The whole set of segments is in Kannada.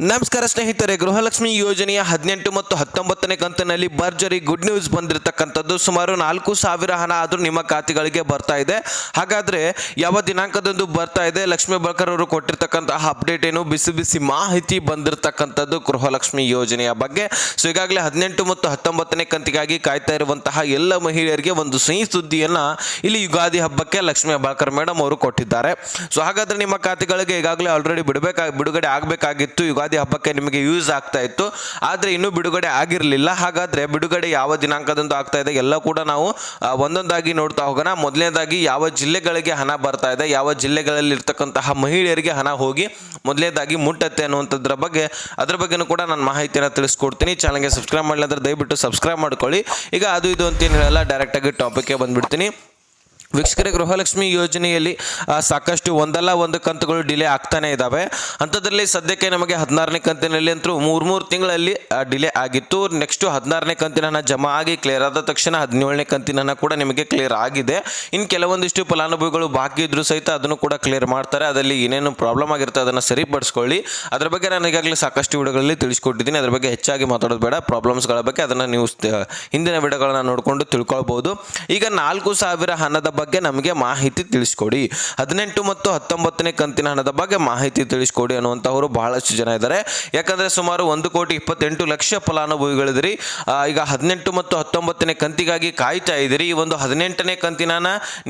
ನಮಸ್ಕಾರ ಸ್ನೇಹಿತರೆ, ಗೃಹಲಕ್ಷ್ಮಿ ಯೋಜನೆಯ ಹದಿನೆಂಟು ಮತ್ತು ಹತ್ತೊಂಬತ್ತನೇ ಕಂತಿನಲ್ಲಿ ಭರ್ಜರಿ ಗುಡ್ ನ್ಯೂಸ್ ಬಂದಿರತಕ್ಕಂಥದ್ದು ಸುಮಾರು ನಾಲ್ಕು ಸಾವಿರ ಹಣ ಆದರೂ ನಿಮ್ಮ ಖಾತೆಗಳಿಗೆ ಬರ್ತಾ ಇದೆ. ಹಾಗಾದ್ರೆ ಯಾವ ದಿನಾಂಕದಂದು ಬರ್ತಾ ಇದೆ, ಲಕ್ಷ್ಮೀ ಬಳಕರ್ ಅವರು ಕೊಟ್ಟಿರ್ತಕ್ಕಂತಹ ಅಪ್ಡೇಟ್ ಏನು? ಬಿಸಿ ಬಿಸಿ ಮಾಹಿತಿ ಬಂದಿರತಕ್ಕಂಥದ್ದು ಗೃಹಲಕ್ಷ್ಮಿ ಯೋಜನೆಯ ಬಗ್ಗೆ. ಸೊ ಈಗಾಗಲೇ ಹದಿನೆಂಟು ಮತ್ತು ಹತ್ತೊಂಬತ್ತನೇ ಕಂತಿಗಾಗಿ ಕಾಯ್ತಾ ಇರುವಂತಹ ಎಲ್ಲ ಮಹಿಳೆಯರಿಗೆ ಒಂದು ಸಿಹಿ ಸುದ್ದಿಯನ್ನು ಇಲ್ಲಿ ಯುಗಾದಿ ಹಬ್ಬಕ್ಕೆ ಲಕ್ಷ್ಮೀ ಬಾಳ್ಕರ್ ಮೇಡಮ್ ಅವರು ಕೊಟ್ಟಿದ್ದಾರೆ. ಸೊ ಹಾಗಾದ್ರೆ ನಿಮ್ಮ ಖಾತೆಗಳಿಗೆ ಈಗಾಗಲೇ ಆಲ್ರೆಡಿ ಬಿಡಬೇಕಾಗಿ ಬಿಡುಗಡೆ ಆಗಬೇಕಾಗಿತ್ತು. ಯುಗಾದಿ ಹಬ್ಬಕ್ಕೆ ನಿಮಗೆ ಯೂಸ್ ಆಗ್ತಾ ಇತ್ತು. ಆದರೆ ಇನ್ನೂ ಬಿಡುಗಡೆ ಆಗಿರಲಿಲ್ಲ. ಹಾಗಾದ್ರೆ ಬಿಡುಗಡೆ ಯಾವ ದಿನಾಂಕದಂದು ಆಗ್ತಾ ಇದೆ ಎಲ್ಲ ಕೂಡ ನಾವು ಒಂದೊಂದಾಗಿ ನೋಡ್ತಾ ಹೋಗೋಣ. ಮೊದಲನೇದಾಗಿ ಯಾವ ಜಿಲ್ಲೆಗಳಿಗೆ ಹಣ ಬರ್ತಾ ಇದೆ, ಯಾವ ಜಿಲ್ಲೆಗಳಲ್ಲಿ ಇರ್ತಕ್ಕಂತಹ ಮಹಿಳೆಯರಿಗೆ ಹಣ ಹೋಗಿ ಮೊದಲನೇದಾಗಿ ಮುಟ್ಟತ್ತೆ ಅನ್ನುವಂಥದ್ರ ಬಗ್ಗೆ, ಅದ್ರ ಬಗ್ಗೆನೂ ಕೂಡ ನಾನು ಮಾಹಿತಿಯನ್ನು ತಿಳಿಸ್ಕೊಡ್ತೀನಿ. ಚಾನಲ್ಗೆ ಸಬ್ಸ್ಕ್ರೈಬ್ ಮಾಡಲಿ ಅಂದ್ರೆ ದಯವಿಟ್ಟು ಸಬ್ಸ್ಕ್ರೈಬ್ ಮಾಡ್ಕೊಳ್ಳಿ. ಈಗ ಅದು ಇದು ಅಂತ ಏನು ಹೇಳಲ್ಲ ಡೈರೆಕ್ಟಾಗಿ ಟಾಪಿಕ್ಗೆ ಬಂದ್ಬಿಡ್ತೀನಿ. ವೀಕ್ಷಕರೇ, ಗೃಹಲಕ್ಷ್ಮಿ ಯೋಜನೆಯಲ್ಲಿ ಸಾಕಷ್ಟು ಒಂದಲ್ಲ ಒಂದು ಕಂತುಗಳು ಡಿಲೇ ಆಗ್ತಾನೆ ಇದ್ದಾವೆ ಅಂಥದ್ರಲ್ಲಿ ಸದ್ಯಕ್ಕೆ ನಮಗೆ ಹದಿನಾರನೇ ಕಂತಿನಲ್ಲಿ ಅಂತೂ ಮೂರು ಮೂರು ತಿಂಗಳಲ್ಲಿ ಡಿಲೇ ಆಗಿತ್ತು. ನೆಕ್ಸ್ಟು ಹದಿನಾರನೇ ಕಂತಿನ ಜಮಾ ಆಗಿ ಕ್ಲಿಯರ್ ಆದ ತಕ್ಷಣ ಹದಿನೇಳನೇ ಕಂತಿನ ಕೂಡ ನಿಮಗೆ ಕ್ಲಿಯರ್ ಆಗಿದೆ. ಇನ್ನು ಕೆಲವೊಂದಿಷ್ಟು ಫಲಾನುಭವಿಗಳು ಬಾಕಿ ಇದ್ರೂ ಸಹಿತ ಅದನ್ನು ಕೂಡ ಕ್ಲಿಯರ್ ಮಾಡ್ತಾರೆ. ಅದರಲ್ಲಿ ಏನೇನು ಪ್ರಾಬ್ಲಮ್ ಆಗಿರುತ್ತೆ ಅದನ್ನು ಸರಿಪಡಿಸ್ಕೊಳ್ಳಿ. ಅದ್ರ ಬಗ್ಗೆ ನಾನು ಈಗಾಗಲೇ ಸಾಕಷ್ಟು ವಿಡಿಯೋಗಳಲ್ಲಿ ತಿಳಿಸ್ಕೊಟ್ಟಿದ್ದೀನಿ. ಅದ್ರ ಬಗ್ಗೆ ಹೆಚ್ಚಾಗಿ ಮಾತಾಡೋದು ಬೇಡ. ಪ್ರಾಬ್ಲಮ್ಸ್ಗಳ ಬಗ್ಗೆ ಅದನ್ನು ನೀವು ಹಿಂದಿನ ವಿಡಿಯೋಗಳನ್ನ ನೋಡಿಕೊಂಡು ತಿಳ್ಕೊಳ್ಬೋದು. ಈಗ ನಾಲ್ಕು ಸಾವಿರ ಹಣದ ಬಗ್ಗೆ ನಮಗೆ ಮಾಹಿತಿ ತಿಳಿಸ್ಕೊಡಿ. ಹದಿನೆಂಟು ಮತ್ತು ಹತ್ತೊಂಬತ್ತನೇ ಕಂತಿನ ಹಣದ ಬಗ್ಗೆ ಮಾಹಿತಿ ತಿಳಿಸ್ಕೊಡಿ ಅನ್ನುವಂಥವರು ಬಹಳಷ್ಟು ಜನ ಇದ್ದಾರೆ. ಯಾಕಂದರೆ ಸುಮಾರು ಒಂದು ಕೋಟಿ ಇಪ್ಪತ್ತೆಂಟು ಲಕ್ಷ ಫಲಾನುಭವಿಗಳಿದ್ರಿ. ಈಗ ಹದಿನೆಂಟು ಮತ್ತು ಹತ್ತೊಂಬತ್ತನೇ ಕಂತಿಗಾಗಿ ಕಾಯ್ತಾ ಇದ್ದೀರಿ ಈ ಒಂದು ಹದಿನೆಂಟನೇ ಕಂತಿನ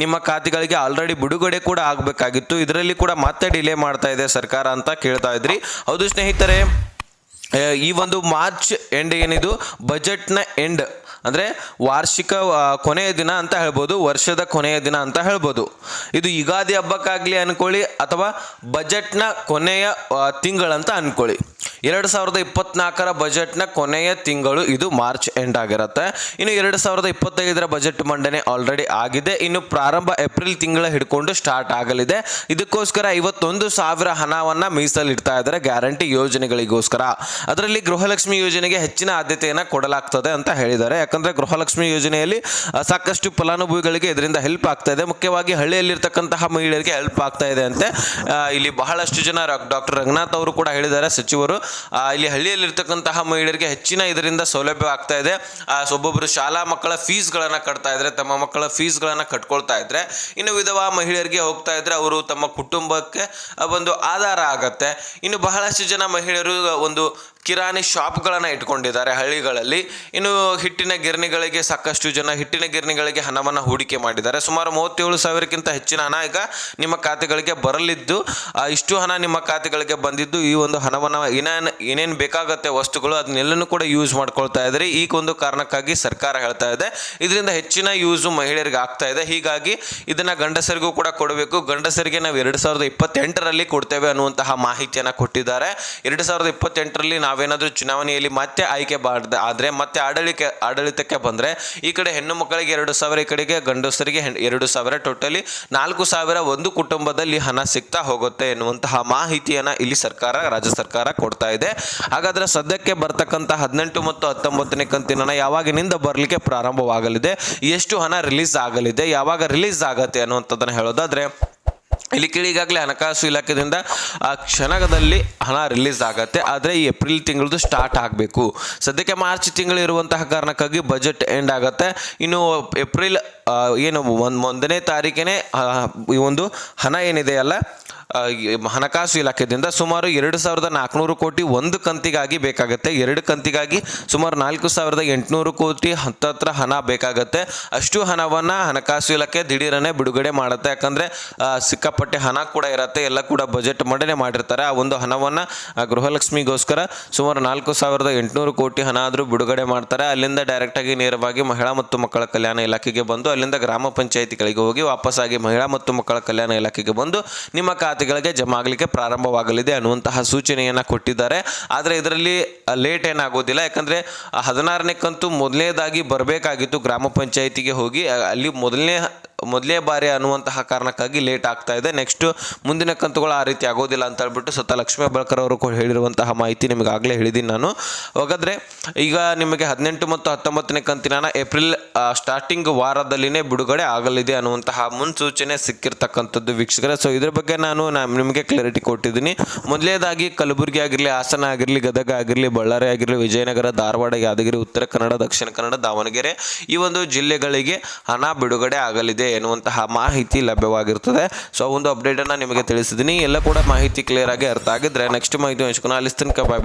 ನಿಮ್ಮ ಖಾತೆಗಳಿಗೆ ಆಲ್ರೆಡಿ ಬಿಡುಗಡೆ ಕೂಡ ಆಗಬೇಕಾಗಿತ್ತು. ಇದರಲ್ಲಿ ಕೂಡ ಮತ್ತೆ ಡಿಲೇ ಮಾಡ್ತಾ ಇದೆ ಸರ್ಕಾರ ಅಂತ ಕೇಳ್ತಾ ಇದ್ರಿ. ಹೌದು ಸ್ನೇಹಿತರೆ. ಈ ಒಂದು ಮಾರ್ಚ್ ಎಂಡ್ ಏನಿದು? ಬಜೆಟ್ನ ಎಂಡ್ ಅಂದರೆ ವಾರ್ಷಿಕ ಕೊನೆಯ ದಿನ ಅಂತ ಹೇಳ್ಬೋದು, ವರ್ಷದ ಕೊನೆಯ ದಿನ ಅಂತ ಹೇಳ್ಬೋದು. ಇದು ಯುಗಾದಿ ಹಬ್ಬಕ್ಕಾಗಲಿ ಅಂದ್ಕೊಳ್ಳಿ ಅಥವಾ ಬಜೆಟ್ನ ಕೊನೆಯ ತಿಂಗಳಂತ ಅಂದ್ಕೊಳ್ಳಿ ಎರಡು ಸಾವಿರದ ಇಪ್ಪತ್ನಾಲ್ಕರ ಬಜೆಟ್ನ ಕೊನೆಯ ತಿಂಗಳು ಇದು ಮಾರ್ಚ್ ಎಂಡ್ ಆಗಿರುತ್ತೆ. ಇನ್ನು ಎರಡು ಸಾವಿರದ ಇಪ್ಪತ್ತೈದರ ಬಜೆಟ್ ಮಂಡನೆ ಆಲ್ರೆಡಿ ಆಗಿದೆ. ಇನ್ನು ಪ್ರಾರಂಭ ಏಪ್ರಿಲ್ ತಿಂಗಳ ಹಿಡ್ಕೊಂಡು ಸ್ಟಾರ್ಟ್ ಆಗಲಿದೆ. ಇದಕ್ಕೋಸ್ಕರ ಐವತ್ತೊಂದು ಸಾವಿರ ಹಣವನ್ನು ಮೀಸಲಿಡ್ತಾ ಇದ್ದಾರೆ. ಗ್ಯಾರಂಟಿ ಯೋಜನೆಗಳಿಗೋಸ್ಕರ. ಅದರಲ್ಲಿ ಗೃಹಲಕ್ಷ್ಮಿ ಯೋಜನೆಗೆ ಹೆಚ್ಚಿನ ಆದ್ಯತೆಯನ್ನು ಕೊಡಲಾಗ್ತದೆ ಅಂತ ಹೇಳಿದ್ದಾರೆ. ಯಾಕಂದರೆ ಗೃಹಲಕ್ಷ್ಮಿ ಯೋಜನೆಯಲ್ಲಿ ಸಾಕಷ್ಟು ಫಲಾನುಭವಿಗಳಿಗೆ ಇದರಿಂದ ಹೆಲ್ಪ್ ಆಗ್ತಾ ಇದೆ. ಮುಖ್ಯವಾಗಿ ಹಳ್ಳಿಯಲ್ಲಿರ್ತಕ್ಕಂತಹ ಮಹಿಳೆಯರಿಗೆ ಹೆಲ್ಪ್ ಆಗ್ತಾ ಇದೆ ಅಂತೆ. ಇಲ್ಲಿ ಬಹಳಷ್ಟು ಜನ ಡಾಕ್ಟರ್ ರಂಗನಾಥ್ ಅವರು ಕೂಡ ಹೇಳಿದ್ದಾರೆ, ಸಚಿವರು. ಇಲ್ಲಿ ಹಳ್ಳಿಯಲ್ಲಿರ್ತಕ್ಕಂತಹ ಮಹಿಳೆಯರಿಗೆ ಹೆಚ್ಚಿನ ಇದರಿಂದ ಸೌಲಭ್ಯ ಆಗ್ತಾ ಇದೆ. ಒಬ್ಬೊಬ್ಬರು ಶಾಲಾ ಮಕ್ಕಳ ಫೀಸ್ಗಳನ್ನು ಕಟ್ತಾ ಇದ್ರೆ, ತಮ್ಮ ಮಕ್ಕಳ ಫೀಸ್ಗಳನ್ನು ಕಟ್ಕೊಳ್ತಾ ಇದ್ರೆ, ಇನ್ನು ವಿಧವಾ ಮಹಿಳೆಯರಿಗೆ ಹೋಗ್ತಾ ಇದ್ರೆ ಅವರು ತಮ್ಮ ಕುಟುಂಬಕ್ಕೆ ಒಂದು ಆಧಾರ ಆಗತ್ತೆ. ಇನ್ನು ಬಹಳಷ್ಟು ಜನ ಮಹಿಳೆಯರು, ಒಂದು ಕಿರಾಣಿ ಶಾಪ್ಗಳನ್ನು ಇಟ್ಕೊಂಡಿದ್ದಾರೆ ಹಳ್ಳಿಗಳಲ್ಲಿ. ಇನ್ನು ಹಿಟ್ಟಿನ ಗಿರಣಿಗಳಿಗೆ ಸಾಕಷ್ಟು ಜನ ಹಿಟ್ಟಿನ ಗಿರಣಿಗಳಿಗೆ ಹಣವನ್ನು ಹೂಡಿಕೆ ಮಾಡಿದ್ದಾರೆ. ಸುಮಾರು ಮೂವತ್ತೇಳು ಸಾವಿರಕ್ಕಿಂತ ಹೆಚ್ಚಿನ ಹಣ ಈಗ ನಿಮ್ಮ ಖಾತೆಗಳಿಗೆ ಬರಲಿದ್ದು ಇಷ್ಟು ಹಣ ನಿಮ್ಮ ಖಾತೆಗಳಿಗೆ ಬಂದಿದ್ದು, ಈ ಒಂದು ಹಣವನ್ನು ಏನೇನು ಏನೇನು ಬೇಕಾಗತ್ತೆ ವಸ್ತುಗಳು ಅದನ್ನೆಲ್ಲನೂ ಕೂಡ ಯೂಸ್ ಮಾಡ್ಕೊಳ್ತಾ ಇದ್ದಾರೆ ಈ ಒಂದು ಕಾರಣಕ್ಕಾಗಿ ಸರ್ಕಾರ ಹೇಳ್ತಾ ಇದೆ. ಇದರಿಂದ ಹೆಚ್ಚಿನ ಯೂಸು ಮಹಿಳೆಯರಿಗೆ ಆಗ್ತಾ ಇದೆ. ಹೀಗಾಗಿ ಇದನ್ನು ಗಂಡಸರಿಗೂ ಕೂಡ ಕೊಡಬೇಕು. ಗಂಡಸರಿಗೆ ನಾವು ಎರಡು ಸಾವಿರದ ಇಪ್ಪತ್ತೆಂಟರಲ್ಲಿ ಕೊಡ್ತೇವೆ ಅನ್ನುವಂತಹ ಮಾಹಿತಿಯನ್ನು ಕೊಟ್ಟಿದ್ದಾರೆ. ಎರಡು ಸಾವಿರದ ಇಪ್ಪತ್ತೆಂಟರಲ್ಲಿ ನಾವೇನಾದರೂ ಚುನಾವಣೆಯಲ್ಲಿ ಮತ್ತೆ ಆಯ್ಕೆ ಬಾರ್ದ, ಆದರೆ ಮತ್ತೆ ಆಡಳಿಕೆ, ಆಡಳಿತಕ್ಕೆ ಬಂದರೆ ಈ ಕಡೆ ಹೆಣ್ಣು ಮಕ್ಕಳಿಗೆ ಎರಡು ಸಾವಿರ, ಈ ಕಡೆಗೆ ಗಂಡಸರಿಗೆ ಎರಡು ಸಾವಿರ ಟೋಟಲಿ ನಾಲ್ಕು ಸಾವಿರ ಒಂದು ಕುಟುಂಬದಲ್ಲಿ ಹಣ ಸಿಗ್ತಾ ಹೋಗುತ್ತೆ ಎನ್ನುವಂತಹ ಮಾಹಿತಿಯನ್ನು ಇಲ್ಲಿ ಸರ್ಕಾರ, ರಾಜ್ಯ ಸರ್ಕಾರ ಕೊಡ್ತಾ ಇದೆ. ಹಾಗಾದರೆ ಸದ್ಯಕ್ಕೆ ಬರ್ತಕ್ಕಂಥ ಹದಿನೆಂಟು ಮತ್ತು ಹತ್ತೊಂಬತ್ತನೇ ಕಂತಿನ ಯಾವಾಗಿನಿಂದ ಬರಲಿಕ್ಕೆ ಪ್ರಾರಂಭವಾಗಲಿದೆ? ಎಷ್ಟು ಹಣ ರಿಲೀಸ್ ಆಗಲಿದೆ? ಯಾವಾಗ ರಿಲೀಸ್ ಆಗತ್ತೆ ಅನ್ನುವಂಥದ್ದನ್ನು ಹೇಳೋದಾದ್ರೆ ಇಲ್ಲಿ ಕೇಳಿ ಈಗಾಗಲೇ ಹಣಕಾಸು ಇಲಾಖೆಯಿಂದ ಆ ಕ್ಷಣದಲ್ಲಿ ಹಣ ರಿಲೀಸ್ ಆಗುತ್ತೆ. ಆದರೆ ಈ ಏಪ್ರಿಲ್ ತಿಂಗಳದು ಸ್ಟಾರ್ಟ್ ಆಗಬೇಕು. ಸದ್ಯಕ್ಕೆ ಮಾರ್ಚ್ ತಿಂಗಳು ಇರುವಂತಹ ಕಾರಣಕ್ಕಾಗಿ ಬಜೆಟ್ ಎಂಡ್ ಆಗುತ್ತೆ. ಇನ್ನು ಏಪ್ರಿಲ್ ಏನು ಒಂದು ಒಂದನೇ ತಾರೀಕಿನೇ ಈ ಒಂದು ಹಣ ಏನಿದೆಯಲ್ಲ ಆ, ಈ ಹಣಕಾಸು ಇಲಾಖೆಯಿಂದ ಸುಮಾರು ಎರಡು ಸಾವಿರದ ನಾಲ್ಕುನೂರು ಕೋಟಿ ಒಂದು ಕಂತಿಗಾಗಿ ಬೇಕಾಗುತ್ತೆ. ಎರಡು ಕಂತಿಗಾಗಿ ಸುಮಾರು ನಾಲ್ಕು ಸಾವಿರದ ಎಂಟುನೂರು ಕೋಟಿ ಹತ್ತತ್ರ ಹಣ ಬೇಕಾಗುತ್ತೆ. ಅಷ್ಟು ಹಣವನ್ನು ಹಣಕಾಸು ಇಲಾಖೆ ದಿಢೀರನೆ ಬಿಡುಗಡೆ ಮಾಡುತ್ತೆ. ಯಾಕಂದರೆ ಸಿಕ್ಕಾಪಟ್ಟೆ ಹಣ ಕೂಡ ಇರುತ್ತೆ. ಎಲ್ಲ ಕೂಡ ಬಜೆಟ್ ಮಂಡನೆ ಮಾಡಿರ್ತಾರೆ. ಆ ಒಂದು ಹಣವನ್ನು ಗೃಹಲಕ್ಷ್ಮಿಗೋಸ್ಕರ ಸುಮಾರು ನಾಲ್ಕು ಸಾವಿರದ ಎಂಟುನೂರು ಕೋಟಿ ಹಣ ಆದರೂ ಬಿಡುಗಡೆ ಮಾಡ್ತಾರೆ. ಅಲ್ಲಿಂದ ಡೈರೆಕ್ಟಾಗಿ ನೇರವಾಗಿ ಮಹಿಳಾ ಮತ್ತು ಮಕ್ಕಳ ಕಲ್ಯಾಣ ಇಲಾಖೆಗೆ ಬಂದು, ಅಲ್ಲಿಂದ ಗ್ರಾಮ ಪಂಚಾಯಿತಿಗಳಿಗೆ ಹೋಗಿ ವಾಪಸ್ಸಾಗಿ ಮಹಿಳಾ ಮತ್ತು ಮಕ್ಕಳ ಕಲ್ಯಾಣ ಇಲಾಖೆಗೆ ಬಂದು ನಿಮ್ಮ ಖಾತೆಗಳಿಗೆ ಜಮಾ ಆಗಲಿಕ್ಕೆ ಪ್ರಾರಂಭವಾಗಲಿದೆ ಅನ್ನುವಂತಹ ಸೂಚನೆಯನ್ನು ಕೊಟ್ಟಿದ್ದಾರೆ. ಆದರೆ ಇದರಲ್ಲಿ ಲೇಟ್ ಏನಾಗೋದಿಲ್ಲ. ಯಾಕಂದರೆ ಹದಿನಾರನೇ ಕಂತು ಮೊದಲನೇದಾಗಿ ಬರಬೇಕಾಗಿತ್ತು ಗ್ರಾಮ ಪಂಚಾಯಿತಿಗೆ ಹೋಗಿ. ಅಲ್ಲಿ ಮೊದಲನೇ ಮೊದಲೇ ಬಾರಿ ಅನ್ನುವಂತಹ ಕಾರಣಕ್ಕಾಗಿ ಲೇಟ್ ಆಗ್ತಾ ಇದೆ. ನೆಕ್ಸ್ಟ್ ಮುಂದಿನ ಕಂತುಗಳು ಆ ರೀತಿ ಆಗೋದಿಲ್ಲ ಅಂತ ಹೇಳ್ಬಿಟ್ಟು ಸತ ಲಕ್ಷ್ಮೀ ಬಳಕರ್ ಅವರು ಹೇಳಿರುವಂತಹ ಮಾಹಿತಿ ನಿಮಗೆ ಆಗಲೇ ಹೇಳಿದ್ದೀನಿ ನಾನು. ಹಾಗಾದ್ರೆ ಈಗ ನಿಮಗೆ ಹದಿನೆಂಟು ಮತ್ತು ಹತ್ತೊಂಬತ್ತನೇ ಕಂತಿನ ಏಪ್ರಿಲ್ ಸ್ಟಾರ್ಟಿಂಗ್ ವಾರದಲ್ಲಿನೇ ಬಿಡುಗಡೆ ಆಗಲಿದೆ ಅನ್ನುವಂತಹ ಮುನ್ಸೂಚನೆ ಸಿಕ್ಕಿರ್ತಕ್ಕಂಥದ್ದು ವೀಕ್ಷಕರೇ. ಸೊ ಇದ್ರ ಬಗ್ಗೆ ನಾನು ನಿಮಗೆ ಕ್ಲಾರಿಟಿ ಕೊಟ್ಟಿದ್ದೀನಿ. ಮೊದಲೇದಾಗಿ ಕಲಬುರಗಿ ಆಗಿರಲಿ, ಹಾಸನ ಆಗಿರಲಿ, ಗದಗ ಆಗಿರಲಿ, ಬಳ್ಳಾರಿ ಆಗಿರಲಿ, ವಿಜಯನಗರ, ಧಾರವಾಡ, ಯಾದಗಿರಿ, ಉತ್ತರ ಕನ್ನಡ, ದಕ್ಷಿಣ ಕನ್ನಡ, ದಾವಣಗೆರೆ ಈ ಒಂದು ಜಿಲ್ಲೆಗಳಿಗೆ ಹಣ ಬಿಡುಗಡೆ ಆಗಲಿದೆ. ಎನ್ನುವಂತಹ ಮಾಹಿತಿ ಲಭ್ಯವಾಗಿರ್ತದೆ. ಸೊ ಒಂದು ಅಪ್ಡೇಟನ್ನು ನಿಮಗೆ ತಿಳಿಸಿದ್ದೀನಿ. ಎಲ್ಲ ಕೂಡ ಮಾಹಿತಿ ಕ್ಲಿಯರ್ ಆಗಿ ಅರ್ಥ ಆಗಿದ್ರೆ ನೆಕ್ಸ್ಟ್ ಮಾಹಿತಿ ಹಂಚ್ಕೊಂಡು ಅಲ್ಲಿ ತನಕ ಬಾಯ್